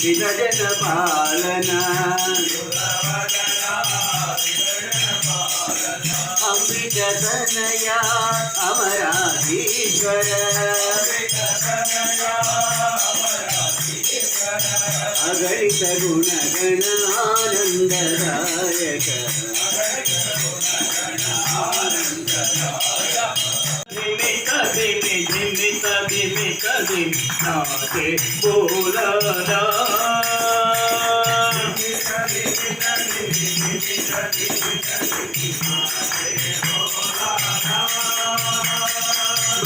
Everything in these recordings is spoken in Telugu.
విభజన పాలన అమృత తనయ అమరాధీశ్వర అగణిత గుణగణానందదాయక. నిమిత దిమి కదిమి కదిమి కదిమి కదిమి బోలనా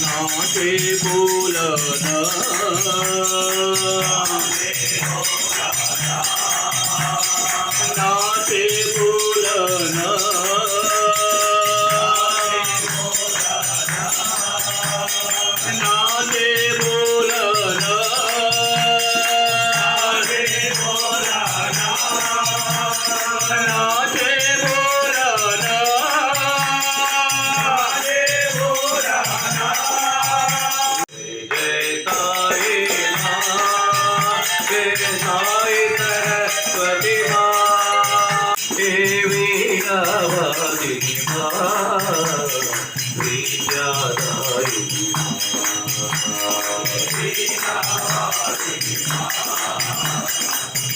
Na te bula na, na te bula na.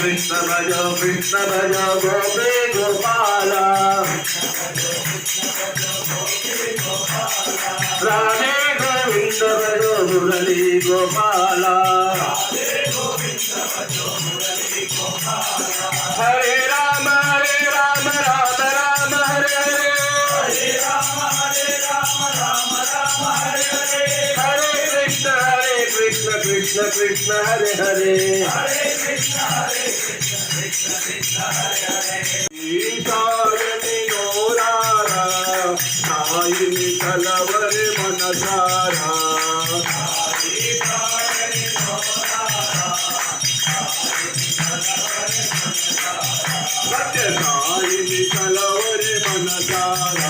Krishna भज कृष्ण भज गोपे गोपाला राधे गोविंद भजो मुरली गोपाला कृष्ण, हरे कृष्ण कृष्ण कृष्ण, हरे हरे। हरे कृष्ण हरे कृष्ण कृष्ण कृष्ण हरे हरे कलवर मन सारा सत्य साई कलवर मन सारा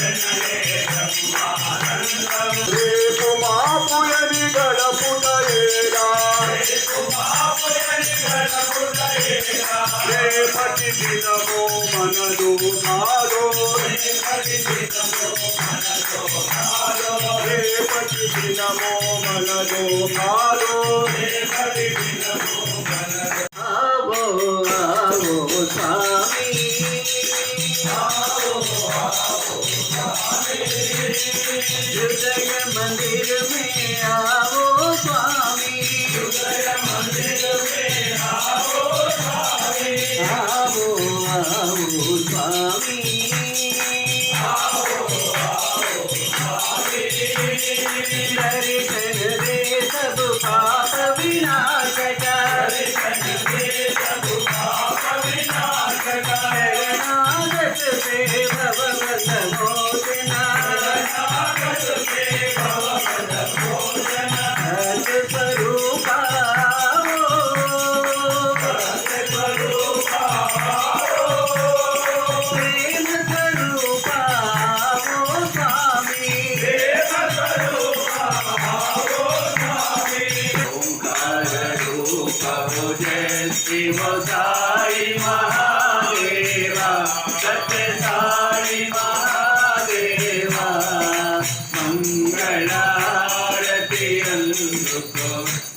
भक्ति नमो मन दो धारो हे भक्ति नमो मन दो धारो आवो आवो स्वामी हृदय मंदिर में आवो स्वामी मंदिर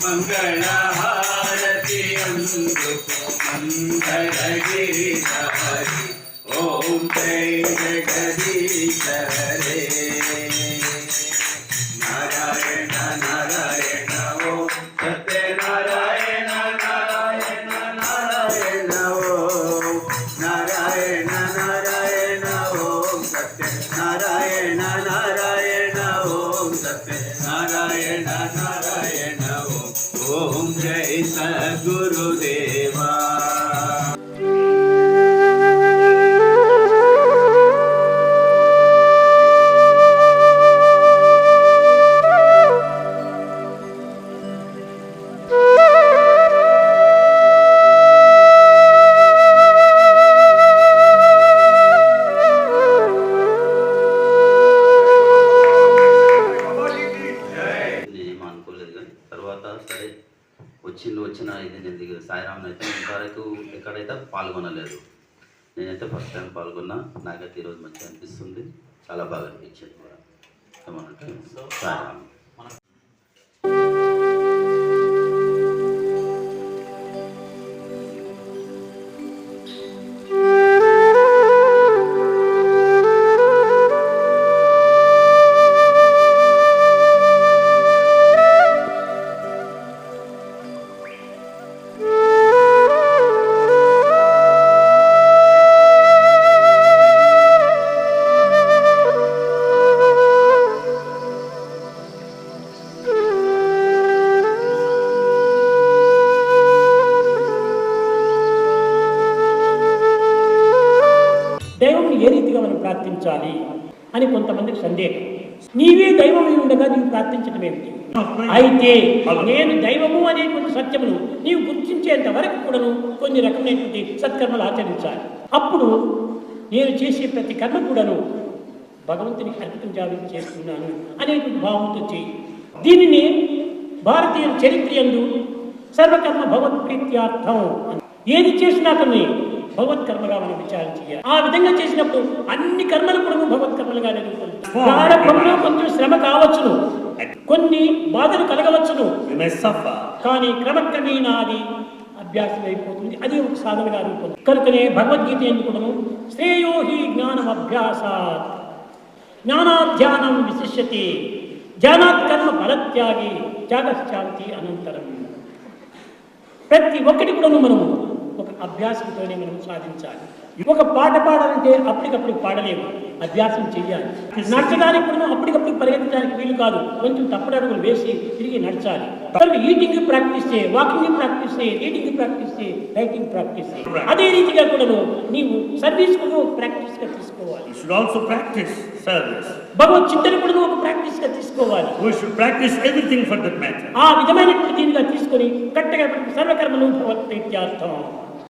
మంగళహారతి అందుకో మంగళగిరి ఓం జై జగదీ ఫస్ట్ టైం పాల్గొన్నా నాకైతే ఈరోజు మంచిగా అనిపిస్తుంది. చాలా బాగా అనిపించింది కూడా. ఏమనంటే ప్రార్థించాలి అని కొంతమందికి సందేహం. నీవే దైవం ఉండగా నీవు ప్రార్థించడం ఏమిటి? అయితే నేను దైవము అనేటువంటి సత్యమును నీవు గుర్తించేంత వరకు కూడాను కొన్ని రకమైనటువంటి సత్కర్మలు ఆచరించాలి. అప్పుడు నేను చేసే ప్రతి కర్మ కూడాను భగవంతుని అర్పితం జాబితా చేస్తున్నాను అనేటువంటి భావంతో చేయి. దీనిని భారతీయ చరిత్ర యందు సర్వకర్మ భగవత్ ప్రీత్యార్థం ఏది చేసినా కానీ భగవత్ కర్మగా మనం విచారం చేయాలి. ఆ విధంగా చేసినప్పుడు అన్ని కర్మలు కూడా భగవత్ కర్మలుగా ప్రారంభంలో కొంచెం శ్రమ కావచ్చును. కొన్ని బాధలు కలగవచ్చును. కానీ క్రమక్రమేణా అది అభ్యాసం అయిపోతుంది. అది ఒక సాధనగా రూపొంది. కనుకనే భగవద్గీత ఎందుకును శ్రేయో హి జ్ఞానం అభ్యాసాత్ జ్ఞానాధ్యానం విశిష్యతే. ధ్యానాత్ కర్మ ఫలత్యాగి త్యాగశాంతి అనంతరం. ప్రతి ఒక్కటి కూడా మనము అభ్యాసంతోనే మనం సాధించాలి. ఒక పాట పాడాలంటే అప్పటికప్పుడు పాడలేము. అభ్యాసం చెయ్యాలి. నడచడానికి కూడా అప్పటికప్పుడు పరిగెత్తడానికి వీలు కాదు. కొంచెం తప్పడడుగులు వేసి తిరిగి నడచాలి. ఈటింగ్ ప్రాక్టీస్ చేయి వాకింగ్ ప్రాక్టీస్ చేయి రీడింగ్ ప్రాక్టీస్ చేయి రైటింగ్ ప్రాక్టీస్ చేయి. అదే రీతిగా కూడా నీవు సర్వీస్ కూడా ప్రాక్టీస్గా తీసుకోవాలి. Also practice service. భగవత్ చింతన కూడా ఒక ప్రాక్టీస్గా తీసుకోవాలి. Practice everything for that matter. ఆ విధమైనటువంటి దీనిగా తీసుకొని కట్టగా సర్వకర్మలు భగవత్ ప్రీత్యార్థం